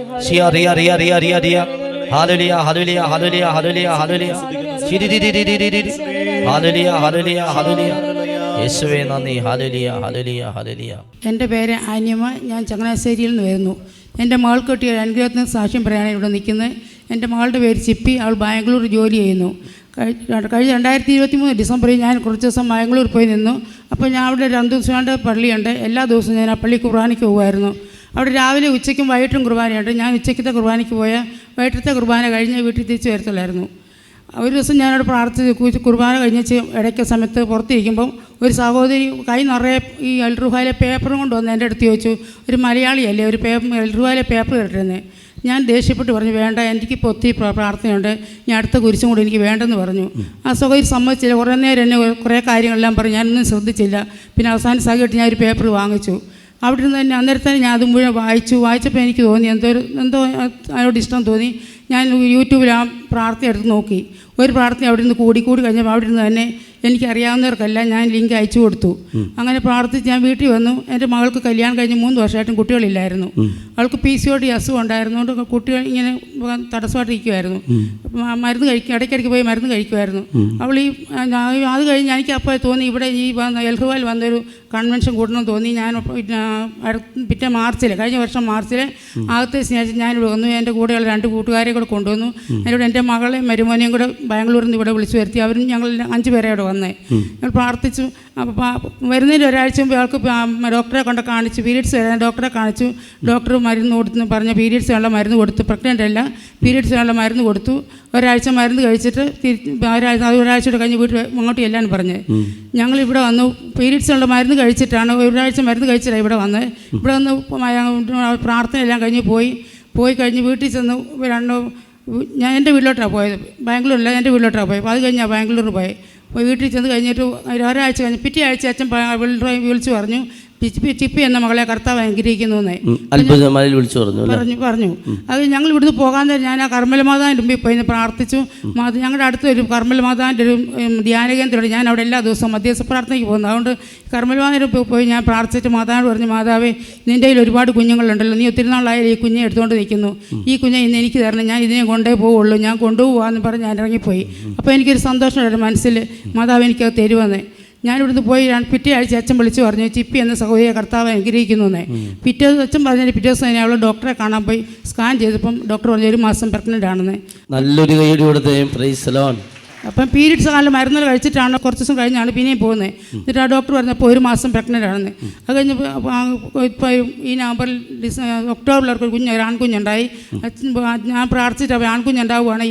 എന്റെ പേര് ആന്യമ്മ. ഞാൻ ചങ്ങനാശ്ശേരിയിൽ നിന്ന് വരുന്നു. എന്റെ മകൾക്ക് കിട്ടിയ അനുഗ്രഹത്തിന് സാക്ഷ്യം പറയാനാണ് ഇവിടെ നിൽക്കുന്നത് എന്റെ മകളുടെ പേര് ചിപ്പി. അവൾ ബാംഗ്ലൂർ ജോലി ചെയ്യുന്നു. കഴിഞ്ഞ രണ്ടായിരത്തി ഇരുപത്തി മൂന്ന് ഡിസംബറിൽ ഞാൻ കുറച്ച് ദിവസം ബാംഗ്ലൂർ പോയി നിന്നു. അപ്പോൾ ഞാൻ അവിടെ രണ്ട് ദിവസം കൊണ്ട് പള്ളിയുണ്ട്. എല്ലാ ദിവസവും ഞാൻ ആ പള്ളി ഖുറാനിക്ക് പോകുമായിരുന്നു. അവിടെ രാവിലെ ഉച്ചയ്ക്കും വൈകിട്ടും കുർബാനയുണ്ട് ഞാൻ ഉച്ചയ്ക്കത്തെ കുർബാനയ്ക്ക് പോയാൽ വൈകിട്ടത്തെ കുർബാന കഴിഞ്ഞ് വീട്ടിൽ തിരിച്ചു വരത്തുള്ളായിരുന്നു. ഒരു ദിവസം ഞാനവിടെ പ്രാർത്ഥിച്ച് കുറിച്ച് കുർബാന കഴിഞ്ഞ് ഇടയ്ക്ക് സമയത്ത് പുറത്തിരിക്കുമ്പം ഒരു സഹോദരി കൈ നിറയെ ഈ എൽറുഹായിലെ പേപ്പറും കൊണ്ട് വന്ന് എന്റെ അടുത്ത് ചോദിച്ചു ഒരു മലയാളിയല്ലേ? ഒരു പേപ്പർ എൽറുഹായിലെ പേപ്പർ കേട്ടിരുന്നത് ഞാൻ ദേഷ്യപ്പെട്ട് പറഞ്ഞു വേണ്ട എനിക്കിപ്പോൾ ഒത്തിരി പ്ര- പ്രാർത്ഥനയുണ്ട്. ഞാൻ അടുത്ത കുരിശും കൂടി എനിക്ക് വേണ്ടെന്ന് പറഞ്ഞു. ആ സഹോദരി സമ്മതിച്ചില്ല. കുറേ നേരം എന്നെ കുറേ കാര്യങ്ങളെല്ലാം പറഞ്ഞു ഞാനൊന്നും ശ്രദ്ധിച്ചില്ല. പിന്നെ അവസാനം സഹിട്ട് ഞാൻ ഒരു പേപ്പർ വാങ്ങിച്ചു. അവിടെ നിന്ന് തന്നെ അന്നേരത്തെ ഞാൻ അത് മുഴുവൻ വായിച്ചു. വായിച്ചപ്പോൾ എനിക്ക് തോന്നി എന്തോ ഒരു എന്തോ അതിനോട് ഇഷ്ടം തോന്നി. ഞാൻ യൂട്യൂബിൽ ആ പ്രാർത്ഥന എടുത്ത് നോക്കി. ഒരു പ്രാർത്ഥന അവിടെ നിന്ന് കൂടി കഴിഞ്ഞപ്പോൾ അവിടെ നിന്ന് തന്നെ എനിക്കറിയാവുന്നവർക്കെല്ലാം ഞാൻ ലിങ്ക് അയച്ചു കൊടുത്തു. അങ്ങനെ പ്രാർത്ഥിച്ച് ഞാൻ വീട്ടിൽ വന്നു. എന്റെ മകൾക്ക് കല്യാണം കഴിഞ്ഞ് മൂന്ന് വർഷമായിട്ടും കുട്ടികളില്ലായിരുന്നു. അവൾക്ക് പി സി ഒ ഡി അസുഖം ഉണ്ടായിരുന്നുകൊണ്ട് കുട്ടികൾ ഇങ്ങനെ തടസ്സമായിട്ടിരിക്കുമായിരുന്നു മരുന്ന് കഴിക്കും ഇടയ്ക്കിടയ്ക്ക് പോയി മരുന്ന് കഴിക്കുമായിരുന്നു അവൾ ഈ ഞാൻ- അത് കഴിഞ്ഞ് എനിക്ക് അപ്പോൾ തോന്നി ഇവിടെ ഈ വന്ന എൽഹുവാൽ വന്നൊരു കൺവെൻഷൻ കൂടണം തോന്നി. ഞാൻ പിറ്റേ മാർച്ചിൽ കഴിഞ്ഞ വർഷം മാർച്ചിൽ ആദ്യത്തെ സ്നേഹിച്ച് ഞാനിവിടെ വന്നു. എന്റെ കൂടെയുള്ള രണ്ട് കൂട്ടുകാരെ കൂടെ കൊണ്ടുവന്നു. എന്നോട് എന്റെ മകളെ മരുമോനെയും കൂടെ ബാംഗ്ലൂരിൽ നിന്ന് ഇവിടെ വിളിച്ചു വരുത്തി. അവരും ഞങ്ങൾ അഞ്ച് പേരെ അവിടെ വന്നേ. ഞങ്ങൾ പ്രാർത്ഥിച്ചു. അപ്പോൾ വരുന്നതിൽ ഒരാഴ്ച മുമ്പ് ആൾക്ക് ഡോക്ടറെ കൊണ്ട് കാണിച്ചു. പീരീഡ്സ് വരാൻ ഡോക്ടറെ കാണിച്ചു. ഡോക്ടർ മരുന്ന് കൊടുത്തു പറഞ്ഞ പീരീഡ്സിനുള്ള മരുന്ന് കൊടുത്തു. പ്രഗ്നന്റ് അല്ല. പീരീഡ്സിനുള്ള മരുന്ന് കൊടുത്തു. ഒരാഴ്ച മരുന്ന് കഴിച്ചിട്ട് ഒരാഴ്ച അത് ഒരാഴ്ച കഴിഞ്ഞ് വീട്ടിൽ അങ്ങോട്ട് ചെല്ലാൻ പറഞ്ഞത് ഞങ്ങൾ ഇവിടെ വന്നു. പീരീഡ്സിനുള്ള മരുന്ന് കഴിച്ചിട്ടാണ് ഒരാഴ്ച മരുന്ന് കഴിച്ചിട്ടാണ് ഇവിടെ വന്നത് ഇവിടെ വന്ന് മ- പ്രാർത്ഥന എല്ലാം കഴിഞ്ഞ് പോയി. പോയി കഴിഞ്ഞ് വീട്ടിൽ ചെന്ന്. രണ്ട് ഞാൻ എന്റെ വീട്ടിലോട്ടാണ് പോയത്. ബാംഗ്ലൂരില്ല എന്റെ വീട്ടിലോട്ടാണ് പോയത്. അപ്പോൾ അത് കഴിഞ്ഞാൽ ബാംഗ്ലൂർ അപ്പോൾ വീട്ടിൽ ചെന്ന് കഴിഞ്ഞിട്ട് ഒരു ഒരാഴ്ച കഴിഞ്ഞ് പിറ്റേ ആഴ്ച അച്ഛൻ വിളിച്ചു പറഞ്ഞു ടിപ്പി എന്ന മകളെ കർത്താവ് അനുഗ്രഹിക്കുന്നു വിളിച്ചു പറഞ്ഞു പറഞ്ഞു പറഞ്ഞു. അത് ഞങ്ങൾ ഇവിടുന്ന് പോകാൻ നേരം ഞാൻ ആ കർമ്മല മാതാവിന്റെ മുമ്പിൽ പോയി പ്രാർത്ഥിച്ചു. മാത ഞങ്ങളുടെ അടുത്തൊരു കർമ്മല മാതാവിന്റെ ഒരു ധ്യാന കേന്ദ്രമുണ്ട്. ഞാൻ അവിടെ എല്ലാ ദിവസവും മധ്യസ്ഥ പ്രാർത്ഥനയ്ക്ക് പോകുന്നു. അതുകൊണ്ട് കർമ്മല മാതാവിന്റെ പോയി ഞാൻ പ്രാർത്ഥിച്ചിട്ട് മാതാവിനോട് പറഞ്ഞു മാതാവേ നിന്റെ കയ്യിൽ ഒരുപാട് കുഞ്ഞുങ്ങളുണ്ടല്ലോ. നീ ഒത്തിരി നാളായാലും ഈ കുഞ്ഞെ എടുത്തുകൊണ്ട് നിൽക്കുന്നു. ഈ കുഞ്ഞെ ഇന്ന് എനിക്ക് തരണം. ഞാൻ ഇതിനെ കൊണ്ടേ പോവുള്ളൂ. ഞാൻ കൊണ്ടുപോകാമെന്ന് പറഞ്ഞ് ഞാൻ ഇറങ്ങിപ്പോയി. അപ്പോൾ എനിക്കൊരു സന്തോഷമുണ്ടായിരുന്നു മനസ്സിൽ. മാതാവ് എനിക്കത് തരുമെന്ന്. ഞാനിവിടുന്ന് പോയി പിറ്റേ ആഴ്ച അച്ഛൻ വിളിച്ചു പറഞ്ഞു ചിപ്പി എന്ന സഹോദരിയെ കർത്താവ് അനുഗ്രഹിക്കുന്നു എന്നേ പിറ്റേ ദിവസം അച്ഛൻ പറഞ്ഞതിന് പിറ്റേ ദിവസം തന്നെ അവൾ ഡോക്ടറെ കാണാൻ പോയി. സ്കാൻ ചെയ്തപ്പം ഡോക്ടർ പറഞ്ഞു ഒരു മാസം പ്രഗ്നന്റ് ആണെന്ന്. നല്ലൊരു കൈയടി അപ്പം പീരീഡ്സ് കാലം മരുന്നുകൾ കഴിച്ചിട്ടാണ് കുറച്ച് ദിവസം കഴിഞ്ഞാണ് പിന്നെയും പോകുന്നത്. എന്നിട്ട് ആ ഡോക്ടർ പറഞ്ഞപ്പോൾ ഒരു മാസം പ്രഗ്നന്റ് ആണെന്ന്. അത് കഴിഞ്ഞപ്പോൾ ഇപ്പോൾ ഈ നവംബറിൽ ഡിസ ഒക്ടോബറിൽ അവർക്ക് ഒരു കുഞ്ഞ് ഒരു ആൺകുഞ്ഞുണ്ടായി. അച്ഛൻ ഞാൻ പ്രാർത്ഥിച്ചിട്ട് അപ്പോൾ ആൺകുഞ്ഞുണ്ടാവുകയാണ്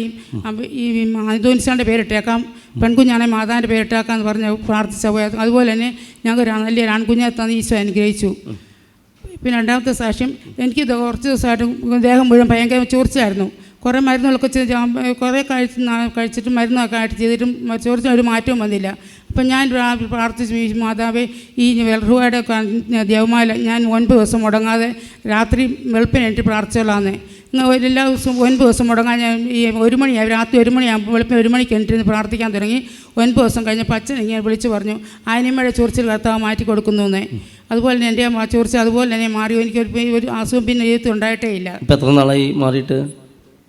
ഈ അനുദോനിസാന്റെ പേരിട്ടേക്കാം പെൺകുഞ്ഞാണെങ്കിൽ മാതാവിന്റെ പേരിട്ടേക്കാം. എന്ന് പറഞ്ഞ് പ്രാർത്ഥിച്ച പോയത് അതുപോലെ തന്നെ ഞങ്ങൾക്ക് ഒരു നല്ലൊരു ആൺകുഞ്ഞെ തന്നെ ഈശോ അനുഗ്രഹിച്ചു. പിന്നെ രണ്ടാമത്തെ സാക്ഷ്യം എനിക്ക് കുറച്ച് ദിവസമായിട്ട് ദേഹം മുഴുവൻ ഭയങ്കര ചോർച്ചയായിരുന്നു കുറേ മരുന്നുകളൊക്കെ ചെയ്ത് കുറേ കഴിച്ച് കഴിച്ചിട്ട് മരുന്നൊക്കെ ആയിട്ട് ചെയ്തിട്ടും ചോദിച്ചാൽ ഒരു മാറ്റവും വന്നില്ല. അപ്പം ഞാൻ പ്രാർത്ഥിച്ച് പ്രാർത്ഥിച്ചു മാതാവേ ഈ വെൽറുവയുടെ ദേവമാല ഞാൻ ഒൻപത് ദിവസം മുടങ്ങാതെ രാത്രി വെളുപ്പിന് എനിക്ക് പ്രാർത്ഥിച്ചോളാന്ന്. എല്ലാ ദിവസവും ഒൻപത് ദിവസം മുടങ്ങാൻ ഞാൻ ഈ ഒരു മണിയായി രാത്രി ഒരു മണിയാകുമ്പോൾ വെളുപ്പിന് ഒരു മണിക്ക് എണീറ്റിരുന്ന് പ്രാർത്ഥിക്കാൻ തുടങ്ങി. ഒൻപത് ദിവസം കഴിഞ്ഞപ്പോൾ അച്ഛൻ ഇങ്ങനെ വിളിച്ച് പറഞ്ഞു ആനിമയുടെ ചൊറിച്ചിൽ കർത്താവ് മാറ്റി കൊടുക്കുന്നു എന്നേ അതുപോലെ തന്നെ എന്റെ ചൊറിച്ചിൽ അതുപോലെ തന്നെ മാറി. എനിക്കൊരു ഒരു അസുഖം പിന്നെ ജീവിതത്തിൽ ഉണ്ടായിട്ടേ ഇല്ല. എത്ര നാളായി മാറിയിട്ട്?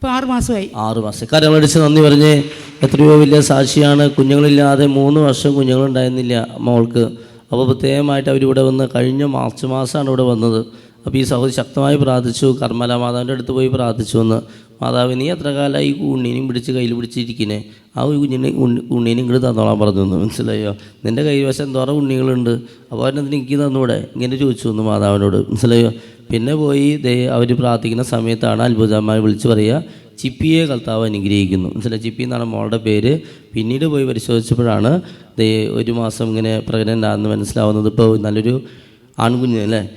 ഇപ്പോൾ മാസം. നന്ദി പറഞ്ഞ് എത്രയോ വലിയ സാക്ഷിയാണ്. കുഞ്ഞുങ്ങളില്ലാതെ മൂന്ന് വർഷം കുഞ്ഞുങ്ങളുണ്ടായിരുന്നില്ല മോൾക്ക്. അപ്പോൾ പ്രത്യേകമായിട്ട് അവരിവിടെ വന്ന് കഴിഞ്ഞ മാർച്ച് മാസമാണ് ഇവിടെ വന്നത്. അപ്പോൾ ഈ സഹോദരി ശക്തമായി പ്രാർത്ഥിച്ചു. കർമ്മല മാതാവിന്റെ അടുത്ത് പോയി പ്രാർത്ഥിച്ചു വന്ന്. മാതാവ് നീ എത്ര കാലമായി ഈ ഉണ്ണീനെയും പിടിച്ച് കയ്യിൽ പിടിച്ചിരിക്കുന്നേ ആ ഒരു കുഞ്ഞിനെ ഉണ്ണി ഉണ്ണീനെയും ഇങ്ങോട്ട് തന്നോളാൻ പറഞ്ഞു തന്നു മനസ്സിലായോ? നിന്റെ കൈവശം എന്തോരം ഉണ്ണികളുണ്ട്. അപ്പോൾ അവരെന്തിന് എനിക്ക് തന്നൂടെ? ഇങ്ങനെ ചോദിച്ചു വന്നു മാതാവിനോട്. മനസ്സിലായോ? പിന്നെ പോയി ദേ അവർ പ്രാർത്ഥിക്കുന്ന സമയത്താണ് അത്ഭുതമായി വിളിച്ചു പറയുക ചിപ്പിയെ കർത്താവ് അനുഗ്രഹിക്കുന്നു. മനസ്സിലായി? ചിപ്പി എന്നാണ് മോളുടെ പേര്. പിന്നീട് പോയി പരിശോധിച്ചപ്പോഴാണ് ദേ ഒരു മാസം ഇങ്ങനെ പ്രഗ്നന്റ് ആണെന്ന് മനസ്സിലാവുന്നത്. ഇപ്പോൾ നല്ലൊരു ആൺകുഞ്ഞ് അല്ലേ?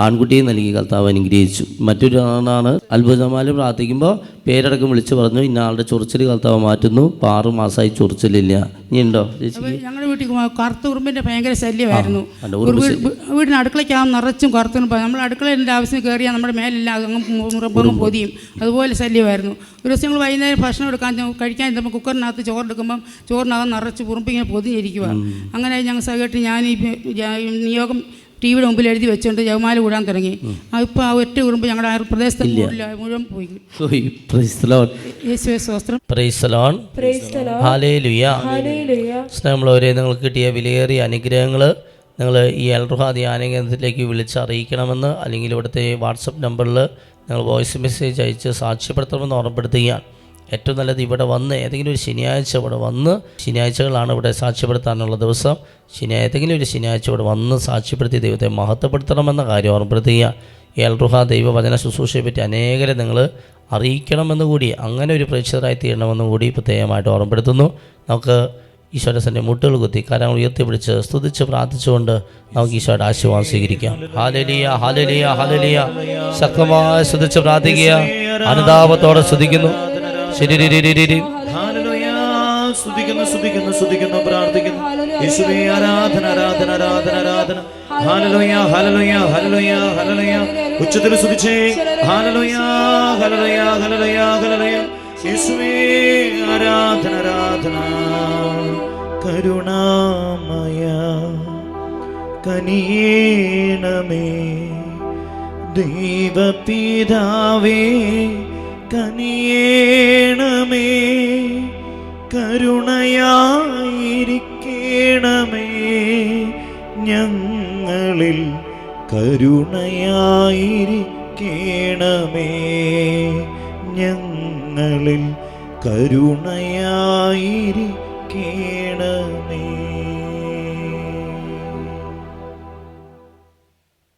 ആൺകുട്ടിയെ നൽകി കർത്താവ് അനുഗ്രഹിച്ചു. മറ്റൊരു ആണാണ് അത്ഭുതമാൽ പ്രാർത്ഥിക്കുമ്പോൾ പേരടക്കം വിളിച്ചു പറഞ്ഞു ഇന്ന ആളുടെ ചൊറിച്ചിൽ കർത്താവ് മാറ്റുന്നു ഇപ്പോൾ ആറ് മാസമായി ചൊറിച്ചിലില്ല. ഇനി ഉണ്ടോ ഞങ്ങളുടെ വീട്ടിൽ കു- കറുത്ത ഉറുമ്പിന്റെ ഭയങ്കര ശല്യമായിരുന്നു. വീടിന് അടുക്കളയ്ക്കാവും നിറച്ചും കറുത്തുറുമ്പ് നമ്മൾ അടുക്കളേന്റെ ആവശ്യം കയറിയാൽ നമ്മുടെ മേലെല്ലാം അങ്ങ് മുറമ്പങ്ങ് പൊതിയും. അതുപോലെ ശല്യമായിരുന്നു. ഒരു ദിവസം ഞങ്ങൾ വൈകുന്നേരം ഭക്ഷണം എടുക്കാൻ കഴിക്കാൻ ചെന്നപ്പോൾ കുക്കറിനകത്ത് ചോറെടുക്കുമ്പം ചോറിനകം നിറച്ച് കുറുമ്പിങ്ങനെ പൊതിഞ്ഞിരിക്കുക അങ്ങനെ ഞങ്ങൾ സഹകരിച്ച് ഞാൻ ഈ നിയോഗം ടി വിയുടെ മുമ്പിൽ എഴുതി വെച്ചുകൊണ്ട് ജവമാല കൂടാൻ തുടങ്ങി. ഇപ്പോൾ ആ ഒറ്റ ഉറുമ്പ് ഞങ്ങളുടെ ആ പ്രദേശത്ത് മുഴുവൻ- പോയി. സ്നേഹമുള്ളവരെ നിങ്ങൾക്ക് കിട്ടിയ വിലയേറിയ അനുഗ്രഹങ്ങൾ നിങ്ങൾ ഈ എൽറുഹ ധ്യാന കേന്ദ്രത്തിലേക്ക് വിളിച്ചറിയിക്കണമെന്ന് അല്ലെങ്കിൽ ഇവിടുത്തെ വാട്സപ്പ് നമ്പറിൽ നിങ്ങൾ വോയിസ് മെസ്സേജ് അയച്ച് സാക്ഷ്യപ്പെടുത്തണമെന്ന് ഓർമ്മപ്പെടുത്തുകയാണ്. ഏറ്റവും നല്ലത് ഇവിടെ വന്ന് ഏതെങ്കിലും ഒരു ശനിയാഴ്ച ഇവിടെ വന്ന് ശനിയാഴ്ചകളാണ് ഇവിടെ സാക്ഷ്യപ്പെടുത്താനുള്ള ദിവസം. ശനി ഏതെങ്കിലും ഒരു ശനിയാഴ്ച ഇവിടെ വന്ന് സാക്ഷ്യപ്പെടുത്തി ദൈവത്തെ മഹത്വപ്പെടുത്തണമെന്ന കാര്യം ഓർമ്മപ്പെടുത്തുക ഏൽറുഹ ദൈവവചന ശുശ്രൂഷയെ പറ്റി അനേകരെ നിങ്ങൾ അറിയിക്കണമെന്ന് കൂടി അങ്ങനെ ഒരു പ്രേക്ഷിതരായി തീരണമെന്നും കൂടി പ്രത്യേകമായിട്ട് ഓർമ്മപ്പെടുത്തുന്നു. നമുക്ക് ഈശോയുടെ സന്റെ മുട്ടുകൾ കുത്തി കരങ്ങൾ ഉയർത്തിപ്പിടിച്ച് സ്തുതിച്ച് പ്രാർത്ഥിച്ചുകൊണ്ട് നമുക്ക് ഈശോയുടെ ആശീർവാദം സ്വീകരിക്കാം. ഹാലലിയ ഹാലലിയ ഹാലലിയ ശക്തമായി സ്തുതിച്ച് പ്രാർത്ഥിക്കുക. അനുതാപത്തോടെ സ്തുതിക്കുന്നു. സ്തുതിക്കുന്നു സ്തുതിക്കുന്നു സ്തുതിക്കുന്നു പ്രാർത്ഥിക്കുന്നു. യേശുവേ ആരാധന ആരാധന ആരാധന ഉച്ചത്തിൽ സ്തുതിച്ചേ യേശുവേ ആരാധന ആരാധന കരുണാമയ കനിയേണമേ ദൈവപിതാവേ കനിയേണമേ കരുണയായിരിക്കണമേ ഞങ്ങളിൽ കരുണയായിരിക്കണമേ ഞങ്ങളിൽ കരുണയായിരിക്കണമേ.